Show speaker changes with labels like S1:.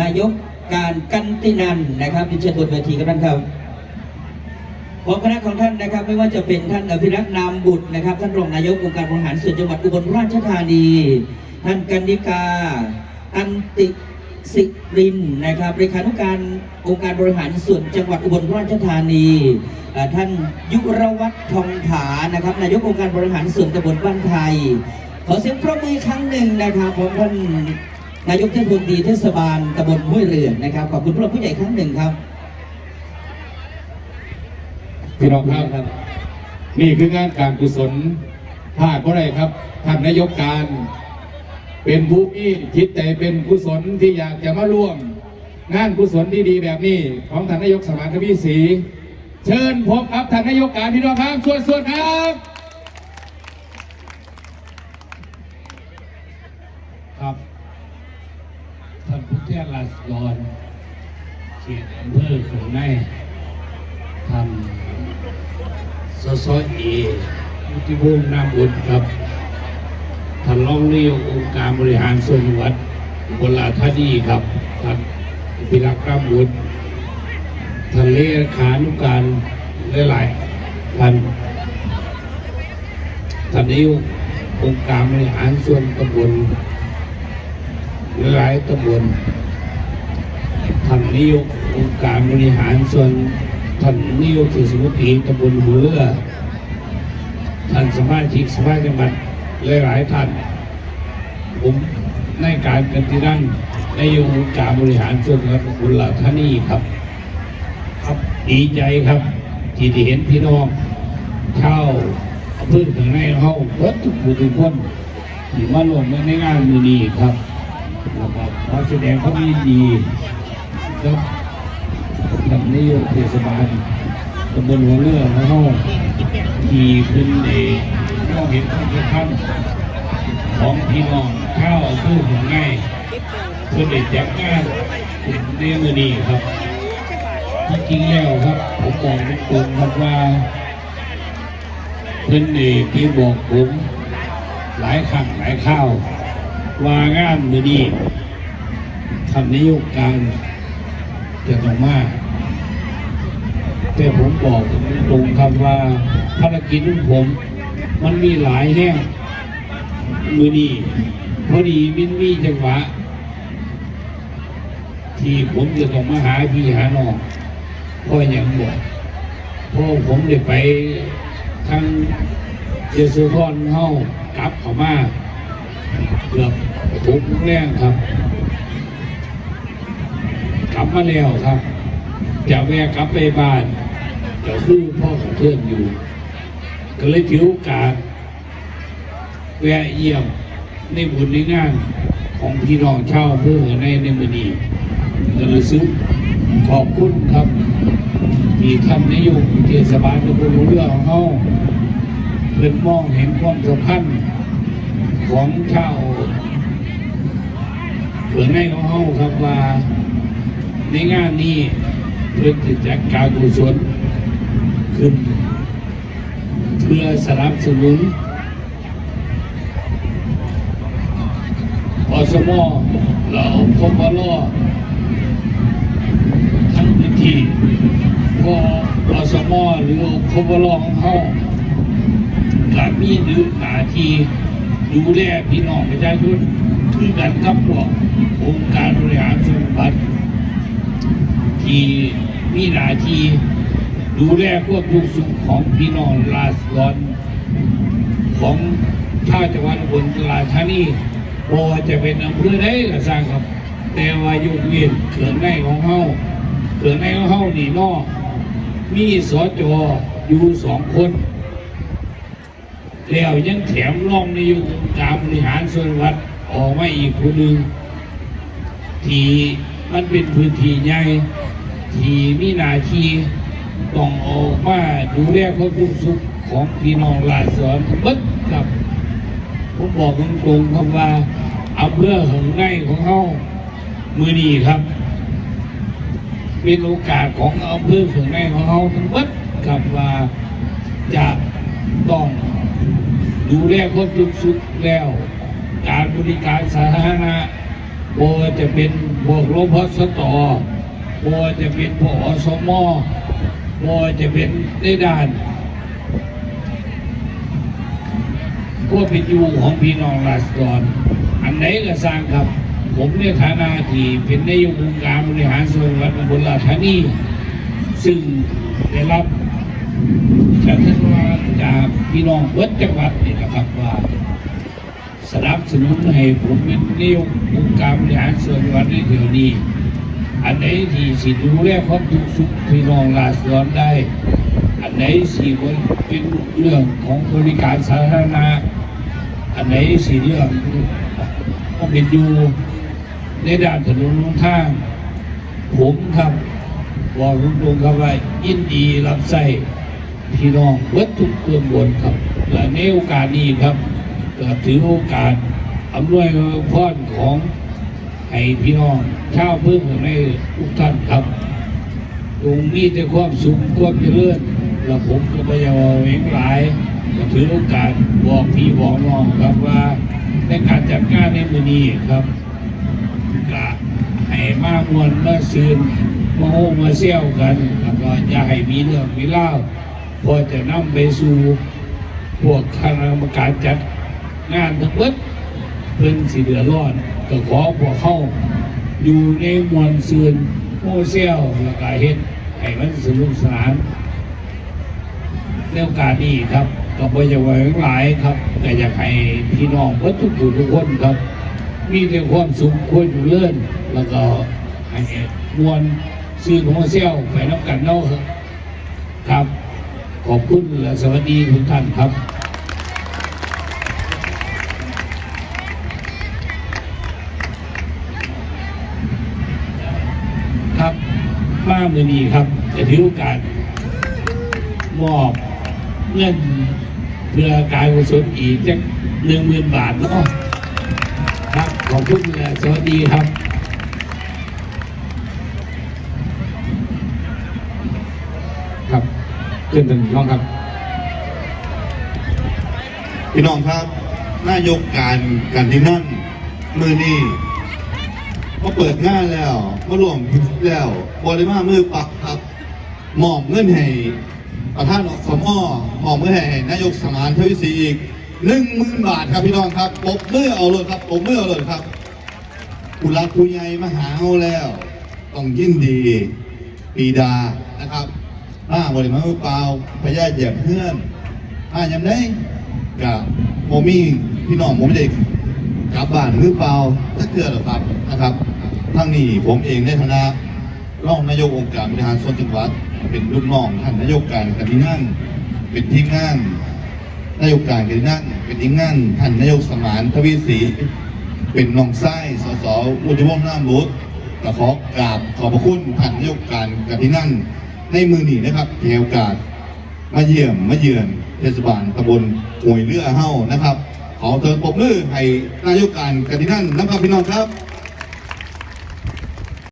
S1: นายกการกันตินันนะครับดิฉันบนเวทีกับท่านครับพร้อมคณะของท่านนะครับ ไม่ว่าจะเป็นท่านอภิรักษ์นามบุตรนะครับ ท่านรองนายกองค์การบริหารส่วนจังหวัดอุบลราชธานี ท่านกันนิกาอันติสิรินนะครับเลขานุการองค์การบริหารส่วนจังหวัดอุบลราชธานี ท่านยุรวัฒน์ทองผานะครับ นายกองค์การบริหารส่วนตำบลบ้านไทย ขอเสียงปรบมือครั้งหนึ่งนะครับผมท่าน นายกเทศมนตรีเทศบาลตำบลห้วยเรือนนะครับ ขอบคุณผู้หลักผู้ใหญ่ครั้งหนึ่งครับ
S2: พี่น้องครับ นี่คืองานการกุศลภาคก็ได้ครับท่านนายกการ เป็นผู้มีจิตใจเป็นกุศลที่อยากจะมาร่วม งานกุศลดีๆแบบนี้ ของท่านนายกสมานทวีศรีเชิญพบครับท่านนายกการพี่น้องครับส่วนๆครับ
S3: ครับท่านผู้แทน ราษฎรเขตอำเภอของในท่านสสเอวุฒิวงศ์นามบุตรครับท่านรองนายกองค์การบริหารส่วนจังหวัดอุบลาชธานีครับท่านพิรักษ์นามบุตรท่านเลขานุการหลายๆท่านท่านนายกองค์การบริหารส่วนตำบลหลายตำบล ท่านนายกองค์การบริหารส่วนท่านนายกเทศมนตรีตำบลหัวเรือท่านสมาชิกสภาจังหวัดหลายๆท่าน ผมในการกันที่นั่นนายกองค์การบริหารส่วนจังหวัดอุบลราชธานีครับ ครับดีใจครับ ที่ได้เห็นพี่น้องชาวอำเภอถึงในเฮาเบิดทุกผู้ทุกคนที่มาร่วมในงานมือนี้ครับแล้วก็ขอแสดงความยินดี กับท่านนายกเทศบาลตำบลหัวเรือของเราที่เป็นเอเราเห็นความสำคัญของพี่น้องข้าวผู้หัวง่ายเพื่อได้จัดงานในมือนีครับจริงๆแล้วครับผมบอกตรงๆครับว่าเพื่อนเอกที่บอกผมหลายครั้งหลายข้าว ว่างานมือนี้ทำนโยบายการ จะต้องมาแต่ผมบอกตรงคำว่าภารกิจของผม มันมีหลายแห่งมือนี้พอดีมินมีจังหวะ ที่ผมจะต้องมาหาพี่หาน้องพ่อย่างบอกพราผมได้ไปทางเยซูทอนเฮากลับเข้ามาเกือบทุกแรงครับ กลับมาแล้วครับ จะแวะกลับไปบ้านก็คือพ่อของเพื่อนอยู่ ก็เลยถือโอกาสแวะเยี่ยมในบุญในงานของพี่น้องชาวเพื่อในในมือนี้ก็เลยซื้อขอบคุณครับที่ท่านนายกเทศบาลตำบลหัวเรือของเขาเพื่อนมองเห็นความสำคัญของชาวเผือในของเฮาครับว่า ในงานนี้เพื่อจะจัดการกุศลขึ้น เพื่อสนับสนุนอสมอเราพมรอทั้งพื้นที่พออสมอหรือพมรของเฮาก็มีหรือหน้าที่ดูแลพี่น้องประชาชนคือกันกับพวกองค์การบริหารส่วนบัตรที่ มีหน้าที่ดูแลพวกทุกสุขของพี่น้องราษฎรของชาติจังหวัดอุบลราชธานีบอจะเป็นอำเภอใดก็สร้างครับ แต่ว่าอยู่เวียนเขื่อนในของเฮาเขื่อนในของเฮานี่นอกมีสจอยู่สองคน แล้วยังแถมรองนายกองค์การบริหารส่วนวัดออกมาอีกคนหนึ่งที่มันเป็นพื้นที่ใหญ่ ที่มีหน้าที่ต้องออกมาดูแลความทุกสุขของพี่น้องราษฎรบิดครับผมบอกตรงๆคำว่าอำเภอหงไงของเขามือดีครับ เป็นโอกาสของอำเภอหงไงของเขาทั้งบิดครับว่าจะต้องดูแลคนทุกสุขแล้ว การบริการสาธารณะโบจะเป็นพวกรพสตโบจะเป็นพอสมโบจะเป็นในด้านก็เป็นอยู่ของพี่น้องราษฎรอันไหนก็สร้างครับ ผมในฐานะที่เป็นนายกองค์การบริหารส่วนจังหวัดอุบลราชธานีซึ่งได้รับจากท่านว่าจากพี่น้องเบิดจังหวัดนี่นะครับว่าสนับสนุนให้ผมเป็นนายกองค์การบริหารส่วนจังหวัดในเดี๋ยวนี้ อันไหนที่สิดูแลความทุกข์สุขพี่น้องราษฎรได้ อันไหนสิเป็นเรื่องของบริการสาธารณะ อันไหนสิเรื่องก็เป็นอยู่ในด้านถนนหนทาง ผมครับบอกตรงๆครับว่ายินดีรับใส่พี่น้องเบิดทุกเตือนบนครับ และในโอกาสนี้ครับถือโอกาสอำนวยพรของ ให้พี่น้องชาวเพื่อนในทุกท่านครับตรงมีแต่ความสุขความเจริญและผมก็พยายามเอาเองหลายก็ถือโอกาสบอกพี่บอกน้องครับว่าในการจัดงานในมือนี้ครับก็ให้มามวนมาซื้นมาโฮมาเซี่ยวกันแล้วก็อย่าให้มีเรื่องมีเล่าพอจะนำไปสู่พวกคณะกรรมการจัดงานทั้งหมดเพิ่นสิเดือดร้อน ก็ขอพวกเขาอยู่ในมวลซืนโมเซลแล้วก็เฮ็ดให้มันสนุกสนานในโอกาสนี้ครับก็บ่จะไว้หลายครับแต่อยากให้พี่น้องเพื่ทุกทุกคนครับ มีแต่ความสุขควรอยู่เลื่อนแล้วก็ให้มวลซืนโมเซลไปน้ำกันเนาะครับ ขอบคุณและสวัสดีทุกท่านครับ มามือนี้ครับจะถือโอกาสมอบเงินเพื่อการกุศลอีกจักหนึ่งหมื่นบาทเนาะครับขอบคุณและสวัสดีครับ
S2: ครับเชิญท่านน้องครับ
S4: พี่น้องครับนายกการการที่นั่นมือนี่ มาเปิดงานแล้ว มารวมแล้วบริมามือปักครับมอบเงินให้ประธานอสมมอบเงินให้นายกสมานเทวิศรีอีกหนึ่งหมื่นบาทครับพี่น้องครับปบมือเอาเลยครับปบมือเอาเลยครับผู้รักผู้ใหญ่มาหาเอาแล้ว ต้องยินดีปีดานะครับมาบริมามือเปล่าพญาเหยียบเพื่อนอ่ายังได้กับโมมี่พี่น้องผมเด็กกลับบ้านหรือเปล่าถ้าเกิดหรอครับนะครับ ทั้งนี้ผมเองในฐานะรองนายกองค์การบริหารส่วนจังหวัด เป็นลูกน้องท่านนายกการกันที่นั่นเป็นทีมงานนายกการกันที่นั่นเป็นทีมงานท่านนายกสมานทวีศรีเป็นน้องไส้สสอุดมวงศ์น้ำรุดก็ขอกราบขอบพระคุณท่านนายกการกันที่นั่นในมือนี้นะครับเทโอกาสมาเยี่ยมมาเยือนเทศบาลตำบลห้วยเรือเฮ้านะครับขอเติมปรบมือให้นายกการกันที่นั่นนะครับพี่น้องครับ